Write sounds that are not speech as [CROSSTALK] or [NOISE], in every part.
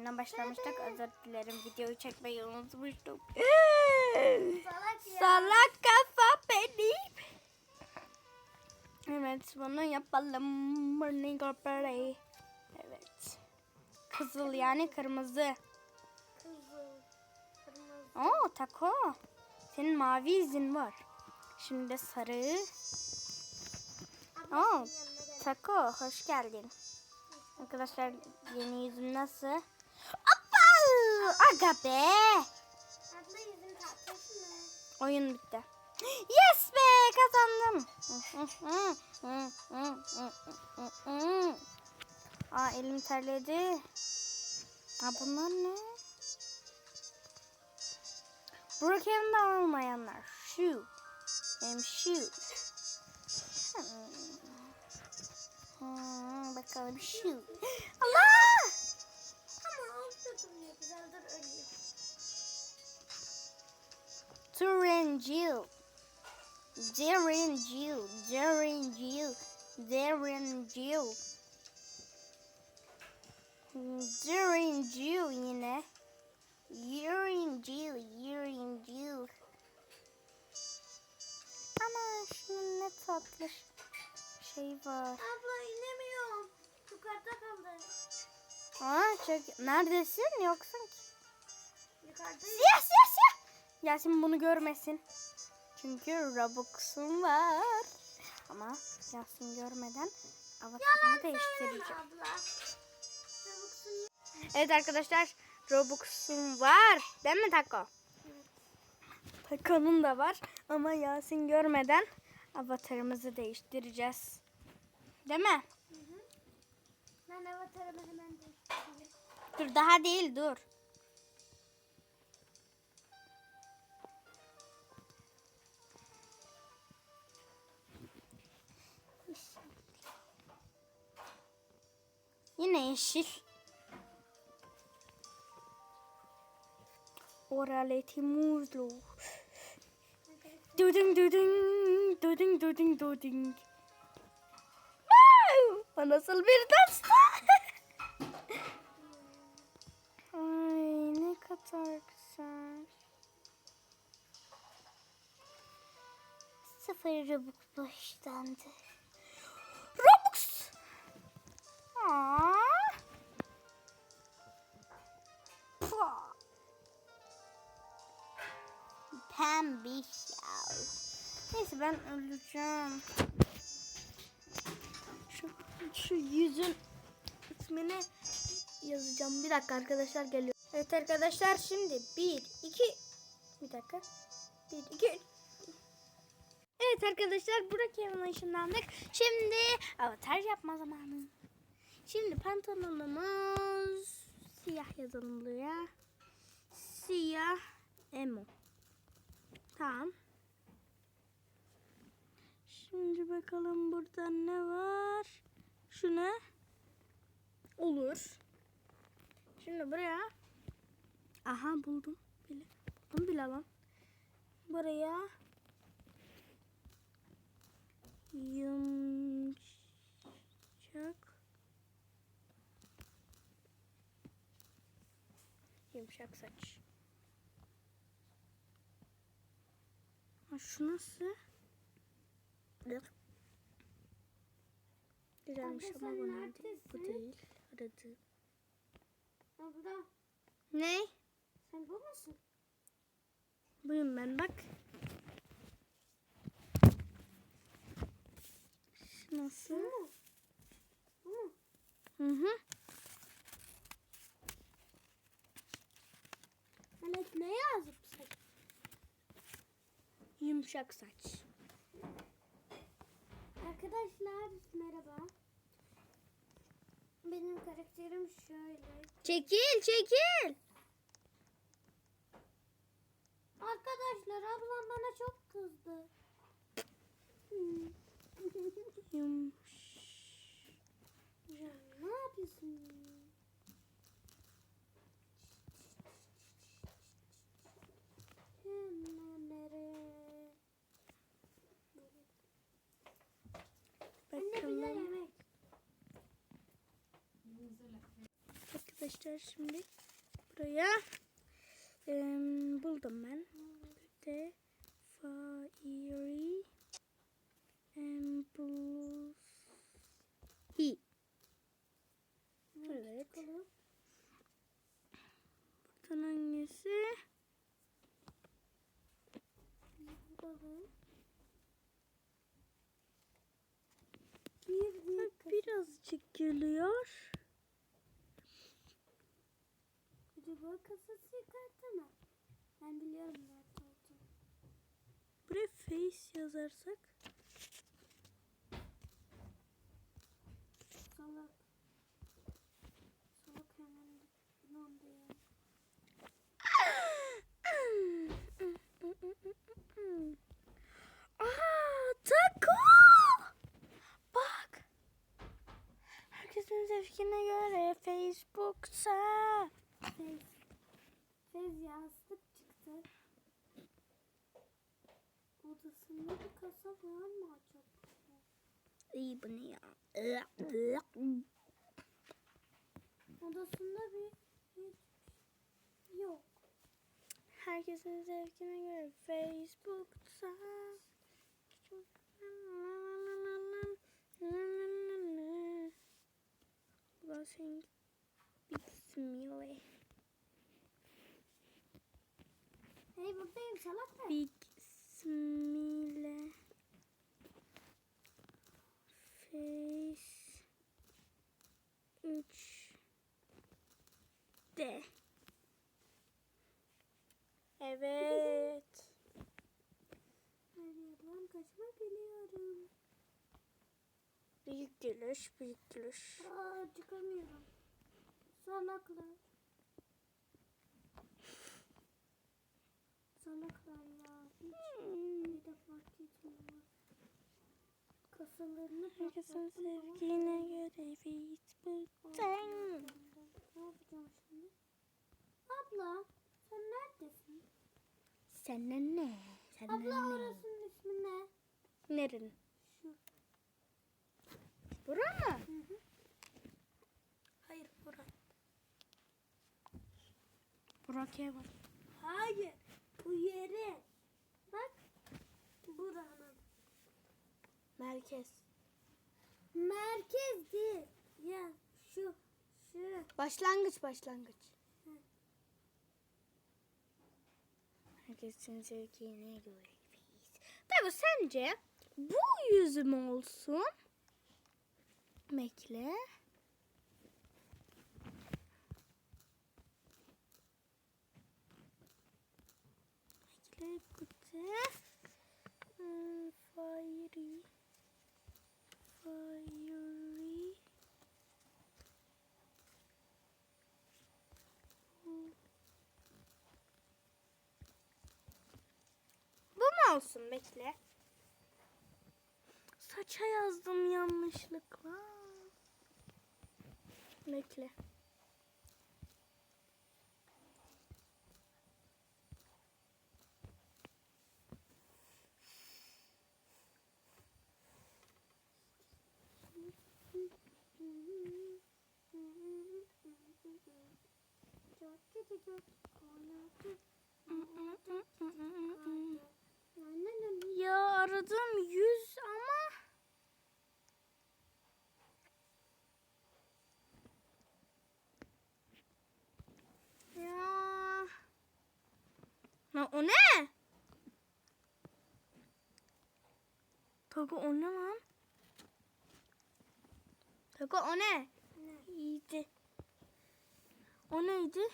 oyuna başlamıştık. Özür dilerim. Videoyu çekmeyi unutmuştum. Salak. Salak kafa benim. Evet bunu yapalım. Morning Glory. Evet. Kızıl yani kırmızı. Kızıl. Kırmızı. Oo tako. Senin mavi izin var. Şimdi de sarı. Oo, tako hoş geldin. Arkadaşlar yeni yüzüm nasıl? Hoppa! Aga be! Abla mı? Oyun bitti. Yes be kazandım. Aa elim terledi. Aa bunlar ne? Brookhaven'da olmayanlar. Şu. Benim şu. Hmm, bakalım şu. Allah! Ölüyor. Turangil. Derangil. Derangil. Derangil. Derangil yine. Urangil. Urangil. Ana şunun ne tatlı şey var. Abla inemiyorum. Yukarıda kaldı. Aa çok... Neredesin yoksun ki? Siyah siyah siyah. Yasin bunu görmesin. Çünkü Robux'um var. Ama Yasin görmeden avatarımı değiştireceğim. Evet arkadaşlar Robux'um var. Değil mi Taco? Taco'nun da var. Ama Yasin görmeden avatarımızı değiştireceğiz. Değil mi? Ben avatarımı hemen değiştireyim. Dur daha değil dur. Yine yeşil. Oraleti muzlu. Duding duding duding duding duding. Wow! O nasıl bir dans? [LAUGHS] Ay ne kadar güzel. Sıfır Robux başlandı. Robux! Aa. Ben öleceğim. Şu, şu yüzün ismini yazacağım. Bir dakika arkadaşlar geliyor. Evet arkadaşlar şimdi bir, iki, bir dakika. Bir, iki, üç. Evet arkadaşlar Burak Evan'a ışınlandık. Şimdi avatar yapma zamanı. Şimdi pantolonumuz siyah yazalım buraya. Siyah emo. Tamam. Şimdi bakalım burada ne var? Şu ne? Olur. Şimdi buraya. Aha buldum bile. Buldum bile lan. Buraya. Yumuşak. Yumuşak saç. Ha, şu nasıl? Dur. Güzelmiş Abla, ama bu değil. Bu değil. Aradı. Abla Ne? sen bu musun? Buyum ben bak. Nasıl? Bu mu? Hı hı. Evet ne yazıp sen? Yumuşak saç. Arkadaşlar merhaba. Benim karakterim şöyle. Çekil çekil. Arkadaşlar ablam bana çok kızdı. [LAUGHS] Ne yapıyorsun? Hemen nereye? Anne bize Bakalım. yemek. Bekle arkadaşlar şimdi buraya em, buldum ben. De Fiery Emblem He. Evet. Buradan hangisi? Bakalım. Birazcık geliyor. Acaba kasası yıkartsana. Ben biliyorum nerede olduğunu. Buraya face yazarsak. Salak hemen inandı ya. Aa, taco! Bak. Herkesin zevkine göre Facebook'ta. Fez. Fez yastık çıktı. Bir kasa var mı acaba? İyi bu ne ya? Odasında bir hiç yok. Herkesin zevkine göre Facebook'ta. Blessing Bismillah. Hey buradayım salak? Bismillah. Face 3 D. Evet. Her yerden kaçmak biliyorum. Büyük gülüş, büyük gülüş. Aa çıkamıyorum. Salaklar. Salaklar ya. Hiç bir de fark etmiyorlar. Kasalarını Herkesin sevgine göre Facebook'tan. Ne yapacağım şimdi? Abla sen neredesin? Senden ne? Senden Abla ne? orasının ismi ne? Nerin? Şu. Bura mı? Hı hı. Hayır bura. Burak Evan. Hayır. Bu yeri. Bak. Buranın. Merkez. Merkez değil. Ya şu. Şu. Başlangıç başlangıç. Hı. Herkesin zevkine göre. Tabi sence bu yüzüm olsun. Bekle. Bekle kutu. Hmm, Fiery. Fiery. Bu- mu olsun bekle. Saça yazdım yanlışlıkla. Bekle. Ya aradım yüz ama ya Na o ne? Tago o ne lan? Tago o ne? İyiydi. O neydi?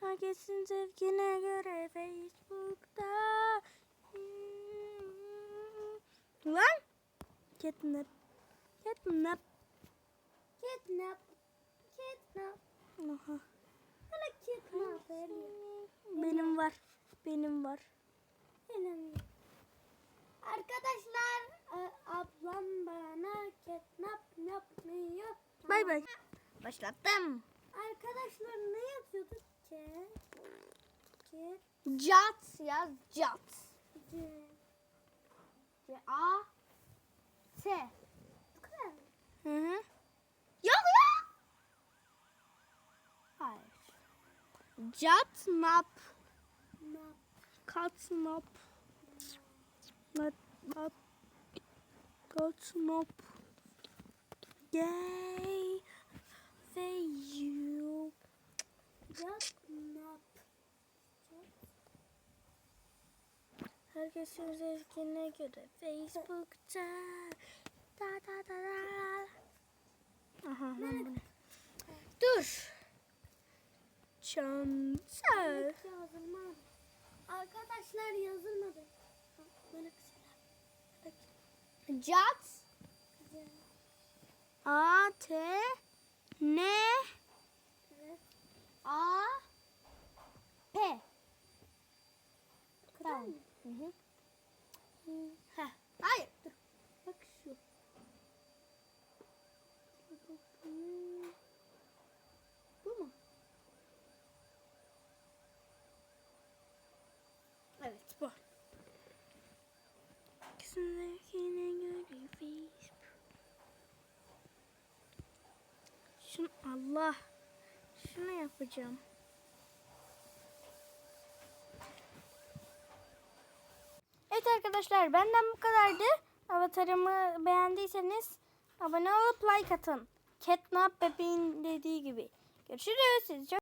Herkesin zevkine göre Facebook'ta. Lan? Catnap. Catnap. Kidnap. Kidnap. Aha. Kidnap. Veriyor. Benim var. Benim var. Helal. Arkadaşlar Ablam bana ketnap yapmıyor. Bay bay. Başlattım. Arkadaşlar ne yapıyorduk ki? Ket. Cat ya cat. C. A S. Bu kadar mı? Hı hı. Yok ya. Hayır. Cat nap. Nap. Kat nap. Nap. nap. Catnap. Gay. Ve you. Yat. Nap. Herkesin zevkine göre Facebook'ta da da da da. Aha, lan bu ne? Dur. Yazılmadı. Arkadaşlar yazılmadı. Kısalar. Cat. A T N. A P. Tamam. Hı hı. Heh. Hayır. Dur. Bak şu. Bu mu? Evet bu. Kızındakine göre Facebook. Şunu Allah. Şunu yapacağım. Evet arkadaşlar benden bu kadardı. Avatarımı beğendiyseniz abone olup like atın. Catnap bebeğin dediği gibi. Görüşürüz. Sizi çok